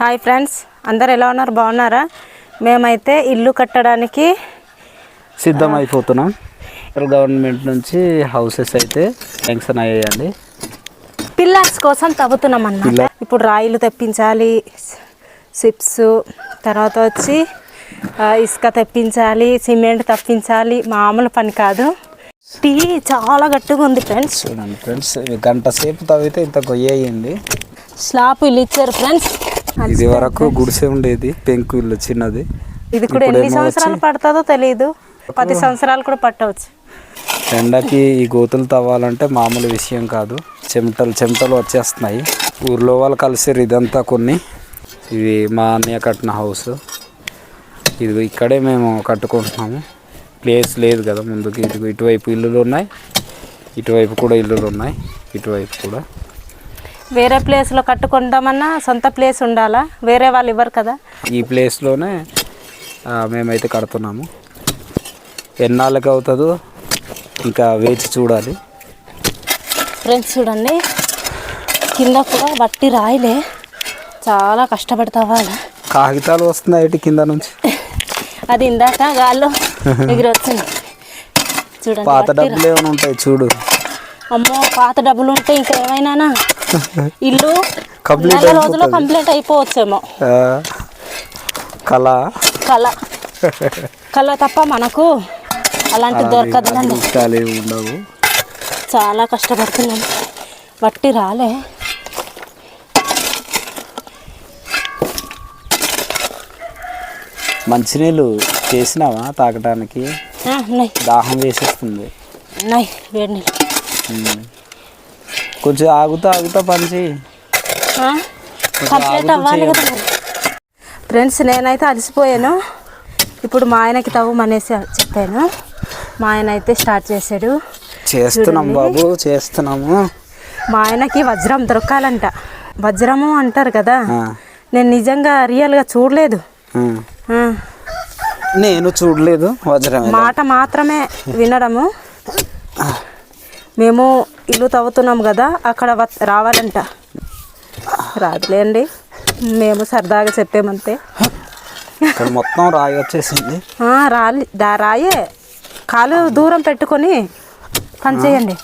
Hi friends అందరు ఎలా ఉన్నారు? బాగున్నారా? మేమైతే ఇల్లు కట్టడానికి సిద్ధం అయిపోతున్నాం. సెంట్రల్ గవర్నమెంట్ నుంచి హౌసెస్ అయితే శాంక్షన్ అయ్యాయండి. పిల్లర్స్ కోసం తవ్వుతున్నాం అన్నమాట. ఇప్పుడు రాయిలు తెప్పించాలి సిప్స్ తర్వాత వచ్చి ఇసుక తెప్పించాలి సిమెంట్ తెప్పించాలి మామూలు పని కాదు. టీ చాలా గట్టిగా ఉంది ఫ్రెండ్స్. చూడండి ఫ్రెండ్స్ గంట సేపు తవ్వితే ఇంత గొయ్యి అయ్యింది. స్లాబ్ ఇల్లు ఇచ్చారు ఫ్రెండ్స్. ఇది వరకు గుడిసె ఉండేది పెంకు ఇల్లు చిన్నది. ఇది కూడా ఎన్ని సంవత్సరాలు పడుతుందో తెలియదు పది సంవత్సరాలు కూడా పట్టవచ్చు. ఎండకి ఈ గోతులు తవ్వాలంటే మామూలు విషయం కాదు. చెమటలు చెమటలు వచ్చేస్తున్నాయి. ఊర్లో వాళ్ళు కలిసారు ఇదంతా కొన్ని. ఇది మా అన్నయ్య కట్టిన హౌస్. ఇది ఇక్కడే మేము కట్టుకుంటున్నాము. ప్లేస్ లేదు కదా ముందుకి. ఇటు ఇటువైపు ఇల్లులు ఉన్నాయి. ఇటువైపు కూడా ఇల్లులు ఉన్నాయి. ఇటువైపు కూడా. వేరే ప్లేస్లో కట్టుకుందామన్నా సొంత ప్లేస్ ఉండాలా? వేరే వాళ్ళు ఇవ్వరు కదా? ఈ ప్లేస్లోనే మేమైతే కడుతున్నాము. ఎన్నాళ్ళకి అవుతుందో ఇంకా వేచి చూడాలి. ఫ్రెండ్స్ చూడండి. కింద కూడా వట్టి రాయిలే. చాలా కష్టపడతావాలా కాగితాలు వస్తున్నాయి కింద నుంచి? అది ఇందాక గాల్లో ఎగిరి వచ్చింది చూడండి పాత డబ్బులు ఏమైనా ఉంటాయి చూడు. అమ్మో పాత డబ్బులు ఉంటే ఇంకా ఏమైనానా ఇల్లు నెల రోజుల్లో. కంప్లీట్ అయిపోవచ్చేమో. కళ. కళ. కళ తప్ప మనకు అలాంటి ఏమి ఉండవు. చాలా కష్టపడుతున్నాం వట్టి రాలే. మంచినీళ్ళు చేసినావా తాగడానికి దాహం వేసేస్తుంది. ఉన్నాయి వేడి నీళ్ళు. కొంచెం ఆగుతా ఆగుతా కంప్లీట్ అవ్వాలి కదా ఫ్రెండ్స్ నేనైతే అలసిపోయాను. ఇప్పుడు మా ఆయనకి తవ్వమనేసి చెప్పాను. మా ఆయన అయితే స్టార్ట్ చేశాడు. చేస్తున్నాం బాబు చేస్తున్నాము. మా ఆయనకి వజ్రం దొరకాలంట. వజ్రము అంటారు కదా. నేను నిజంగా రియల్గా చూడలేదు. నేను చూడలేదు వజ్రం. మాట మాత్రమే వినడము. మేము ఇల్లు తవ్వుతున్నాం కదా అక్కడ రావాలంట. రాదులేండి మేము సరదాగా చెప్పామంతే. ఇక్కడ మొత్తం రాయి వచ్చేసింది. రాలి దా రాయే. కాలు దూరం పెట్టుకొని పని చేయండి.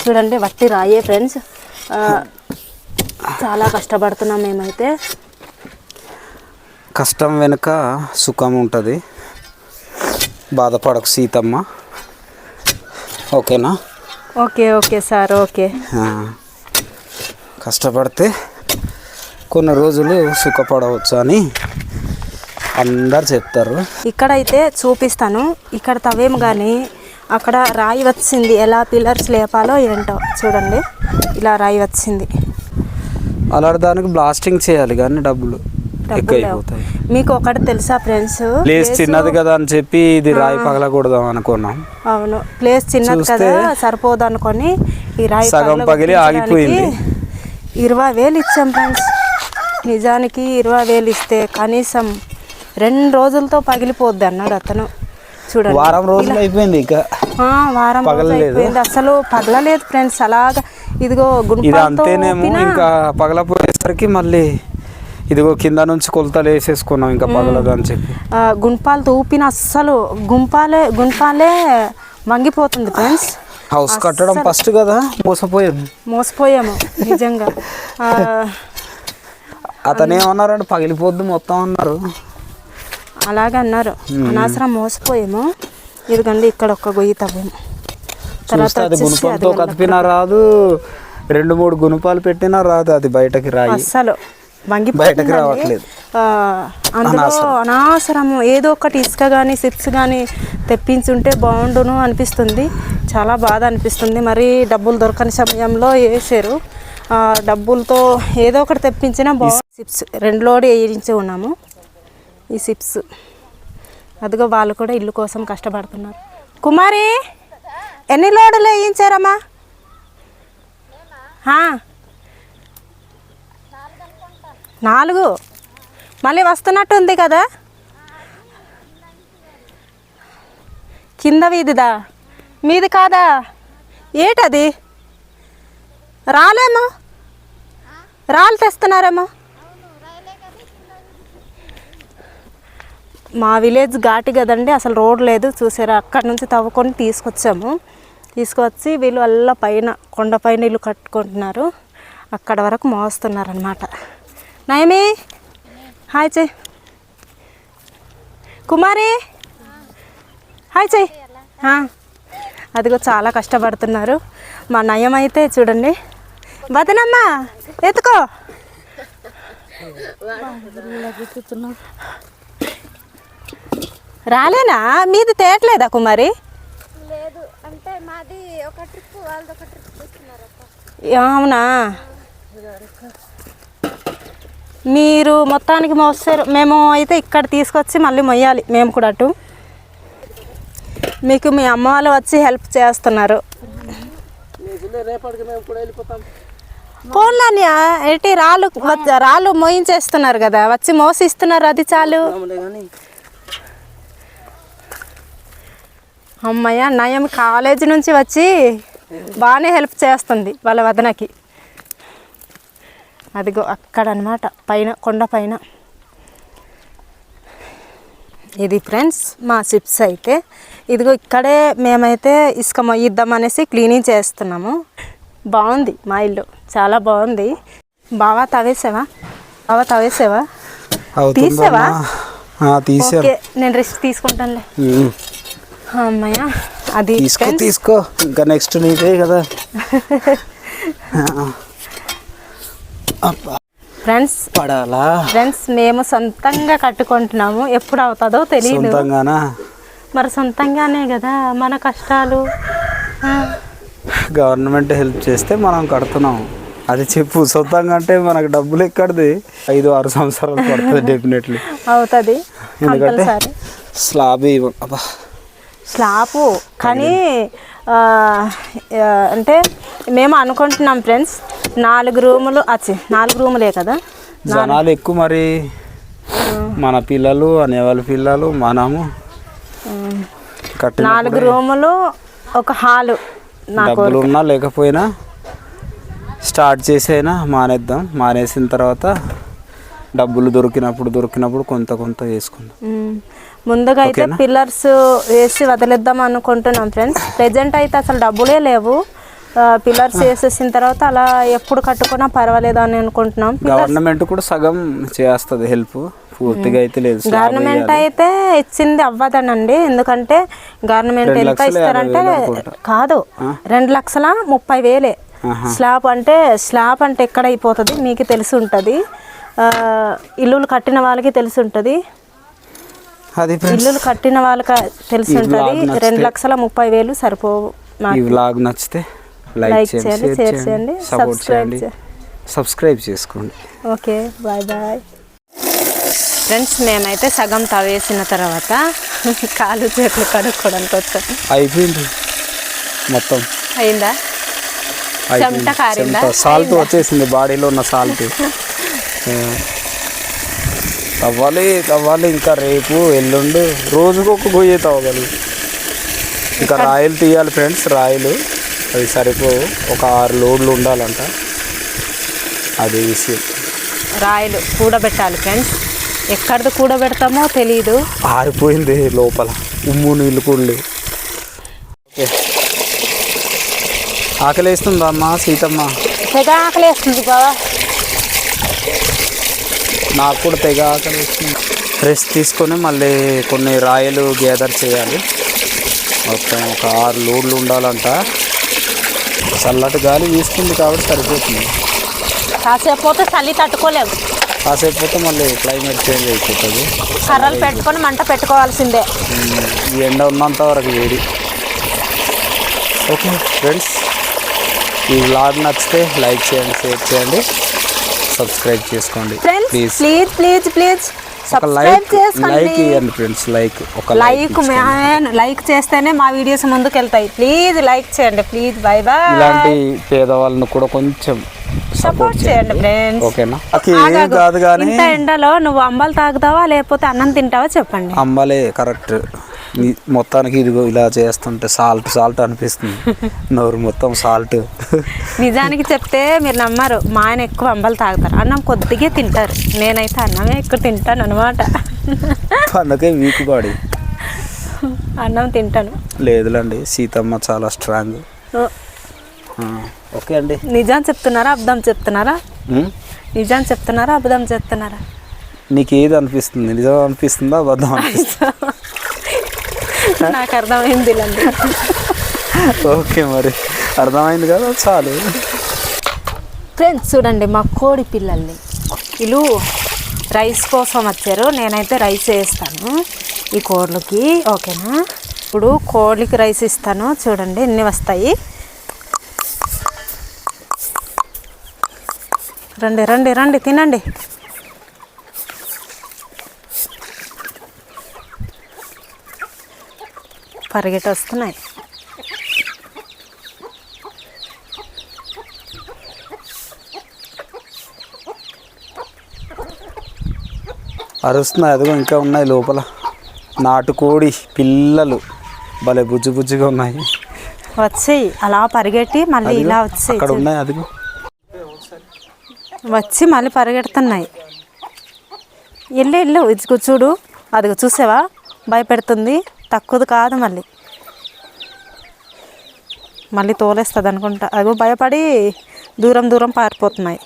చూడండి వట్టి రాయే ఫ్రెండ్స్. చాలా కష్టపడుతున్నాం మేమైతే. కష్టం వెనుక సుఖం ఉంటుంది. బాధపడకు సీతమ్మ. ఓకేనా? Okay okay sir okay. కష్టపడితే కొన్ని రోజులు సుఖపడవచ్చు అని అందరు చెప్తారు. ఇక్కడైతే చూపిస్తాను. ఇక్కడ తవ్వేము కానీ అక్కడ రాయి వచ్చింది ఎలా పిల్లర్స్ లేపాలో ఏంటో చూడండి. ఇలా రాయి వచ్చింది. అలాంటి దానికి బ్లాస్టింగ్ చేయాలి కానీ డబ్బులు. మీకు ఒకటి తెలుసా ఫ్రెండ్స్? ప్లేస్ చిన్నది కదా అని చెప్పి ఇది రాయి పగలకూడదాం అనుకున్నాం. అవును. ప్లేస్ చిన్నది కదా సరిపోదు అనుకొని ఈ రాయి సగం పగిలి ఆగిపోయింది. ఇరవై వేలు ఇచ్చాం ఫ్రెండ్స్. నిజానికి ఇరవై వేలు ఇస్తే కనీసం రెండు రోజులతో పగిలిపోద్ది అన్నాడు అతను. చూడండి. వారం రోజులు అయిపోయింది ఇక. వారం పగలలేదు. అయిపోయింది. అసలు పగలలేదు ఫ్రెండ్స్. అలాగా ఇదిగో ఇది గుంపాలతో అంతేనేమో ఇంకా పగలపోయేసరికి మళ్ళీ ఇదిగో కింద నుంచి కొలతలు వేసేసుకున్నాం ఇంకా పగలదు అని చెప్పి. ఆ, గుంపాలతో ఊపిన అస్సలు గుంపాలే గుంపాలే వంగిపోతుంది ఫ్రెండ్స్. హౌస్ కట్టడం ఫస్ట్ కదా? మోసపోయాం మోసపోయాము నిజంగా. అతను ఏమన్నారంటే పగిలిపోద్ది మొత్తం అన్నారు. అలాగే అన్నారు. అనవసరం మోసపోయాము. ఇదిగండి ఇక్కడ ఒక్క గొయ్యి తవ్వాము. గుణపంతో అదిగోండి కదిపినా రాదు. రెండు మూడు గుణపాలు పెట్టినా రాదు అది బయటకి రాయి. అస్సలు. వంగిపోతుందండి. బయటకు రావట్లేదు. అందులో అనవసరము ఏదో ఒకటి ఇసుక కానీ సిప్స్ కానీ తెప్పించుంటే బాగుండును అనిపిస్తుంది. చాలా బాధ అనిపిస్తుంది. మరి డబ్బులు దొరకని సమయంలో వేసారు డబ్బులతో ఏదో ఒకటి తెప్పించినా బాగు సిప్స్ రెండు లోడ్ వేయించి ఉన్నాము. ఈ సిప్స్. అదిగో వాళ్ళు కూడా ఇల్లు కోసం కష్టపడుతున్నారు. కుమారి ఎన్ని లోడులు వేయించారమ్మా. నాలుగు. మళ్ళీ వస్తున్నట్టు ఉంది కదా. కింద వీధిదా? మీది కాదా? ఏటది? రాలేమో. రాళ్ళు తెస్తున్నారేమో. మా విలేజ్ ఘాటి కదండి అసలు రోడ్ లేదు. చూసారా అక్కడి నుంచి తవ్వుకొని తీసుకొచ్చాము. తీసుకొచ్చి వీళ్ళు వల్ల పైన కొండపైన ఇల్లు కట్టుకుంటున్నారు. అక్కడ వరకు మోస్తున్నారనమాట నయమి హాయ్ చెయ్ కుమారి హాయ్ చెయ్ అదిగో చాలా కష్టపడుతున్నారు. మా నయం అయితే చూడండి. వదనమ్మా ఎత్తుకో. రాలేనా? మీది తేయట్లేదా కుమారి? లేదు. అంటే మాది ఒక ట్రిప్ వాళ్ళది ఒక ట్రిప్ చూస్తున్నారు అక్క అవునా? మీరు మొత్తానికి మోస్తారు. మేము అయితే ఇక్కడ తీసుకొచ్చి మళ్ళీ మొయ్యాలి. మేము కూడా అటు. మీకు మీ అమ్మ వాళ్ళు వచ్చి హెల్ప్ చేస్తున్నారు. పోన్లాన్యా ఏంటి రాళ్ళు రాళ్ళు మోయించేస్తున్నారు కదా. వచ్చి మోసిస్తున్నారు అది చాలు. అమ్మయ్య నయం కాలేజీ నుంచి వచ్చి బాగానే హెల్ప్ చేస్తుంది వాళ్ళ వదనకి. అదిగో అక్కడ అనమాట పైన కొండ పైన. ఇది ఫ్రెండ్స్ మా చిప్స్ అయితే. ఇదిగో ఇక్కడే మేమైతే ఇసుక మొయ్యిద్దాం అనేసి క్లీనింగ్ చేస్తున్నాము. బాగుంది మా ఇల్లు. చాలా బాగుంది. బాగా తవేసావా బాగా తవేసావా తీసావా? ఓకే నేను రెస్ట్ తీసుకుంటానులే. అమ్మయ్య అది తీసుకో. తీసుకో. ఇంకా నెక్స్ట్ నీదే కదా. ఫ్రెండ్స్ పడాలా? ఫ్రెండ్స్ మేము సొంతంగా కట్టుకుంటున్నాము. ఎప్పుడు అవుతుందో తెలియదు మరి సొంతంగానే కదా మన కష్టాలు. గవర్నమెంట్ హెల్ప్ చేస్తే మనం కడుతున్నాం. అది చెప్పు సొంతంగా అంటే మనకు డబ్బులు ఎక్కడిది? ఐదు ఆరు సంవత్సరాలు పడుతుంది డెఫినెట్లీ. అవుతుంది ఎందుకంటే స్లాబ్ స్లాపు కానీ అంటే మేము అనుకుంటున్నాం ఫ్రెండ్స్ నాలుగు రూములు అచ్చి నాలుగు రూములే కదా? జనాలు ఎక్కువ మరి మన పిల్లలు అనేవాళ్ళ పిల్లలు మనము నాలుగు రూములు ఒక హాలు డబ్బులు ఉన్నా లేకపోయినా స్టార్ట్ చేసైనా మానేద్దాం. మానేసిన తర్వాత డబ్బులు దొరికినప్పుడు దొరికినప్పుడు కొంత కొంత వేసుకుందాం. ముందుగా అయితే? పిల్లర్స్ వేసి వదిలేద్దాం అనుకుంటున్నాం ఫ్రెండ్స్. ప్రెజెంట్ అయితే అసలు డబ్బులే లేవు. పిల్లర్స్ వేసేసిన తర్వాత అలా ఎప్పుడు కట్టుకున్నా పర్వాలేదు అని అనుకుంటున్నాం. గవర్నమెంట్ కూడా సగం చేస్తుంది హెల్ప్ పూర్తిగా అయితే లేదు గవర్నమెంట్. అయితే ఇచ్చింది అవ్వదనండి. ఎందుకంటే గవర్నమెంట్ ఎంత ఇస్తారంటే. కాదు రెండు లక్షల ముప్పై వేలే. స్లాబ్ అంటే స్లాబ్ అంటే ఎక్కడ అయిపోతుంది మీకు తెలిసి ఉంటుంది. ఇల్లులు కట్టిన వాళ్ళకి తెలిసి ఉంటుంది. ఇల్లులు కట్టిన వాళ్ళకి తెలిసి ఉంటుంది. రెండు లక్షల ముప్పై వేలు ఈ వ్లాగ్ నచ్చితే లైక్ చేయండి షేర్ చేయండి సపోర్ట్ సబ్స్క్రైబ్ చేయండి. సబ్స్క్రైబ్ చేసుకోండి. ఓకే బాయ్ బాయ్ ఫ్రెండ్స్ మేమైతే సగం తవేసిన తర్వాత కాలు చేతులు కడుక్కోవడానికి వచ్చాం. అయిపోయింది మొత్తం. అయిందా? చెమట కారిందా? సాల్ట్ వచ్చేసింది బాడీలో ఉన్న సాల్ట్ తవ్వాలి తవ్వాలి ఇంకా రేపు ఎల్లుండి రోజుకు ఒక గొయ్యి తవ్వగలి ఇంకా రాయలు తీయాలి ఫ్రెండ్స్ రాయలు. అవి సరిపోవు. ఒక ఆరు లోడ్లు ఉండాలంట. అది విషయం రాయలు కూడబెట్టాలి ఫ్రెండ్స్. ఎక్కడిది కూడబెడతామో తెలియదు ఆరిపోయింది లోపల. ఉమ్ము నీళ్ళు కూడా ఓకే. ఆకలేస్తుందా అమ్మా సీతమ్మ? తెగ ఆకలేస్తుంది బావా. నాకు కూడా తెగ ఆకలిస్తుంది. రెస్ట్ తీసుకొని మళ్ళీ కొన్ని రాయలు గ్యాదర్ చేయాలి. మొత్తం ఒక ఆరు లోడ్లు ఉండాలంట. చల్లటి గాలి వీస్తుంది కాబట్టి సరిపోతుంది. కాసేపు పోతే చలి తట్టుకోలేము కాసేపు పోతే మళ్ళీ క్లైమేట్ చేంజ్ అయిపోతుంది. కర్రలు పెట్టుకొని మంట పెట్టుకోవాల్సిందే. ఈ ఎండ ఉన్నంత వరకు వేడి. ఓకే ఫ్రెండ్స్ ఈ వ్లాగ్ నచ్చితే లైక్ చేయండి షేర్ చేయండి సబ్స్క్రైబ్ చేసుకోండి. Please. Please please please. Subscribe like ఇవ్వండి ఫ్రెండ్స్ లైక్ ఒక లైక్ మ్యాన్ లైక్ చేస్తేనే మా వీడియోస్ ముందుకు వెళ్తాయి ప్లీజ్ లైక్ చేయండి ప్లీజ్ బాయ్ బాయ్ ఇలాంటి పేదవాళ్ళను కూడా కొంచెం సపోర్ట్ చేయండి. ఫ్రెండ్స్ ఓకేనా? కాదు కానీ ఇంత ఎండలో నువ్వు అంబలు తాగుతావా లేకపోతే అన్నం తింటావా చెప్పండి. అమ్మలే కరెక్ట్ మొత్తానికి ఇదిగో ఇలా చేస్తుంటే సాల్ట్ సాల్ట్ అనిపిస్తుంది. నోరు మొత్తం సాల్ట్. నిజానికి చెప్తే మీరు నమ్మరు. మా ఆయన ఎక్కువ అంబలు తాగుతారు. అన్నం కొద్దిగా తింటారు. నేనైతే అన్నమే ఎక్కువ తింటాను అనమాట అందుకే వీక్ బాడీ. అన్నం తింటాను. లేదులండి సీతమ్మ చాలా స్ట్రాంగ్ ఓకే అండి. నిజం చెప్తున్నారా అబద్ధం చెప్తున్నారా? నిజం చెప్తున్నారా అబద్ధం చెప్తున్నారా? నీకు ఏది అనిపిస్తుంది? నిజం అనిపిస్తుందా అబద్ధం అనిపిస్తుందా? నాకు అర్థమైంది ఓకే మరి. అర్థమైంది కదా? చాలు. ఫ్రెండ్స్ చూడండి మా కోడి పిల్లల్ని. వీళ్ళు రైస్ కోసం వచ్చారు. నేనైతే రైస్ వేస్తాను ఈ కోళ్ళకి ఓకేనా? ఇప్పుడు కోళ్ళకి రైస్ ఇస్తాను. చూడండి ఎన్ని వస్తాయి? రండి రండి రండి తినండి. పరిగెట్టి వస్తున్నాయి అరుస్తున్నాయి అదిగో ఇంకా ఉన్నాయి లోపల. నాటుకోడి పిల్లలు. భలే బుజ్జి బుజ్జిగా ఉన్నాయి. వచ్చాయి అలా పరిగెట్టి మళ్ళీ ఇలా వచ్చాయి అక్కడ ఉన్నాయి అదిగో. వచ్చి మళ్ళీ పరిగెడుతున్నాయి. వెళ్ళు వెళ్ళు ఇదిగో చూడు అదిగో చూసావా? భయపెడుతుంది. తక్కువది కాదు మళ్ళీ. మళ్ళీ తోలేస్తుంది అనుకుంటా అదిగో భయపడి దూరం దూరం పారిపోతున్నాయి.